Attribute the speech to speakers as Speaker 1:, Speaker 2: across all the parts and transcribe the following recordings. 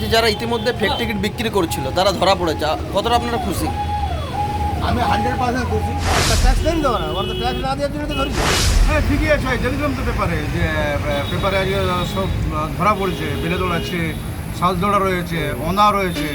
Speaker 1: যে যারা ইতিমধ্যে ফেক টিকিট বিক্রি করছিল তারা ধরা পড়েছে। কতটা আপনারা খুশি?
Speaker 2: আমি হান্ড্রেড পার্সেন্ট খুশি।
Speaker 3: ট্যাক্স দেন দেবো না ওরা তো ট্যাক্স না দেওয়ার জন্য তো ধরেছি
Speaker 4: হ্যাঁ ঠিকই আছে। দেখলাম তো পেপারে যে পেপারে আজকে সব ধরা পড়েছে। বেলেদোড় আছে সাউথদোড়া রয়েছে অনা রয়েছে।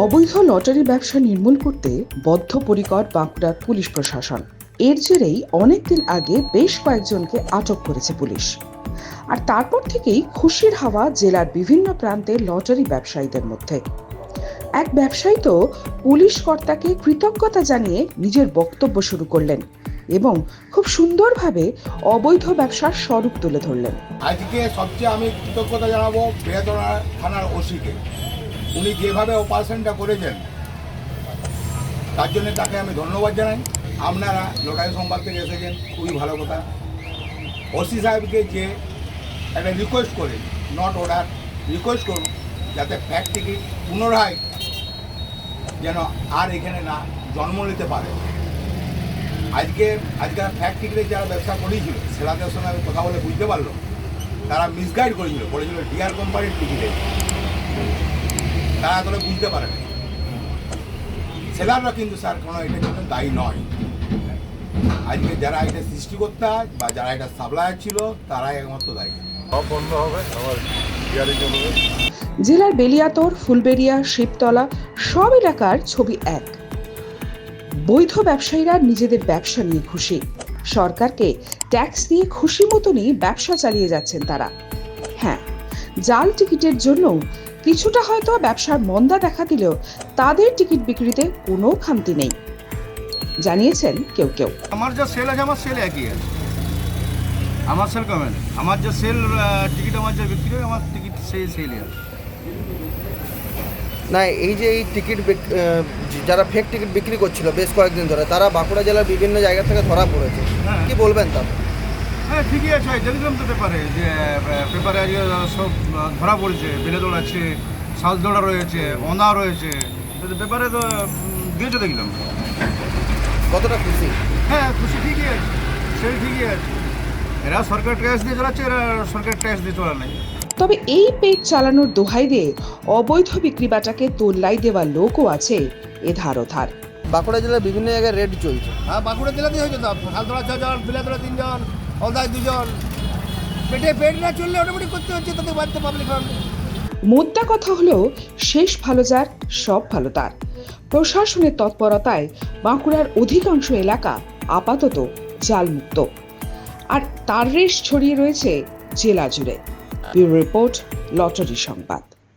Speaker 5: অবৈধ লটারি ব্যবসা নির্মূল করতে বদ্ধপরিকর বাঁকুড়ার পুলিশ প্রশাসন। এর জেরেই অনেকদিন আগে বেশ কয়েকজনকে আটক করেছে পুলিশ। আর তারপর থেকেই খুশির হাওয়া জেলার বিভিন্ন প্রান্তে লটারি ব্যবসায়ীদের মধ্যে। এক ব্যবসায়ী তো পুলিশ কর্তাকে কৃতজ্ঞতা জানিয়ে নিজের বক্তব্য শুরু করলেন এবং খুব সুন্দরভাবে অবৈধ ব্যবসার স্বরূপ তুলে ধরলেন।
Speaker 2: আজকে সবচেয়ে আমি কৃতজ্ঞতা জানাব বেদরা থানার ওসিকে। উনি যেভাবে অপারেশনটা করেছেন, তার জন্য তাকে আমি ধন্যবাদ জানাই। আপনারা লোকাল সংবাদ থেকে এসেছেন, খুবই ভালো কথা। ওসি সাহেবকে যে একটা রিকোয়েস্ট করে নট অর্ডার রিকোয়েস্ট করুন, যাতে ফ্যাক্ট টিকিট পুনরায় যেন আর এখানে না জন্ম নিতে পারে। আজকে, আজকাল ফ্যাক্ট টিকিটে যারা ব্যবসা করেছিল সেলাদের সঙ্গে আমি কথা বলে বুঝতে পারল তারা মিসগাইড করেছিল, বলেছিল ডিআর কোম্পানির টিকিটে তারা আসলে বুঝতে পারেনি সেলাররা কিন্তু স্যার কোনো এটা কিন্তু দায়ী নয়। আজকে যারা এটা সৃষ্টিকর্তা বা যারা এটা সাপ্লায়ার ছিল তারাই একমাত্র দায়ী।
Speaker 4: সব বন্ধ হবে আবার
Speaker 5: জেলার বেলিয়াতর ফুলবেড়িয়া শিবতলা সব এলাকার ছবি এক। বৈধ ব্যবসায়ীরা নিজেদের ব্যবসা নিয়ে খুশি। সরকারকে ট্যাক্স দিয়ে খুশি মতনই ব্যবসা চালিয়ে যাচ্ছেন তারা। হ্যাঁ জাল টিকিটের জন্য কিছুটা হয়তো ব্যবসার মন্দা দেখা দিলেও তাদের টিকিট বিক্রিতে কোনো খামতি নেই। জানিয়েছেন কেউ কেউ।
Speaker 4: আমার যা সেল আছে আমার সেল একই আছে। আমার সেল কমে আমার যে সেল টিকিট আমার যা বিক্রি হয় আমার টিকিট সেই সেলই আছে।
Speaker 1: না এই যে এই টিকিট যারা ফেক টিকিট বিক্রি করছিল বেশ কয়েকদিন ধরে তারা বাঁকুড়া জেলার বিভিন্ন জায়গা থেকে ধরা পড়েছে।
Speaker 4: হ্যাঁ।
Speaker 1: কি বলবেন তা
Speaker 4: হ্যাঁ ঠিকই আছে। দেখলাম তো পেপারে যে পেপারে আজকে সব ধরা পড়েছে। বেলেদোড় আছে সাউথদোড়া রয়েছে ওঁদা রয়েছে। পেপারে তো দিয়েছে দেখলাম।
Speaker 1: কতটা খুশি?
Speaker 4: হ্যাঁ খুশি ঠিকই আছে। সেল ঠিকই আছে। এরা সরকার ট্যাক্স দিয়ে চালাচ্ছে এরা সরকার ট্যাক্স দিয়ে চলা নাই।
Speaker 5: তবে এই পেট চালানোর দোহাই দিয়ে অবৈধ বিক্রিবাটাকে তোল্লাই দেওয়া লোকও আছে এ ধার ও ধার
Speaker 1: বাঁকুড়া জেলার বিভিন্ন জায়গায় রেড চলছে।
Speaker 3: হ্যাঁ বাঁকুড়া জেলাতেই হয়েছে তো। হালতলা ছজন বিলাতলা তিনজন। অলদায় দুজন। পেটে পেট না চললে অটোমেটিক করতে হচ্ছে, তাতে বাধ্য পাবলিক
Speaker 5: মোদ্দা কথা হলো, শেষ ভালো যার, সব ভালো তার। প্রশাসনের তৎপরতায় বাঁকুড়ার অধিকাংশ এলাকা আপাতত জালমুক্ত। আর তার রেশ ছড়িয়ে রয়েছে জেলা জুড়ে। রিপোর্ট, লটারি সংবাদ।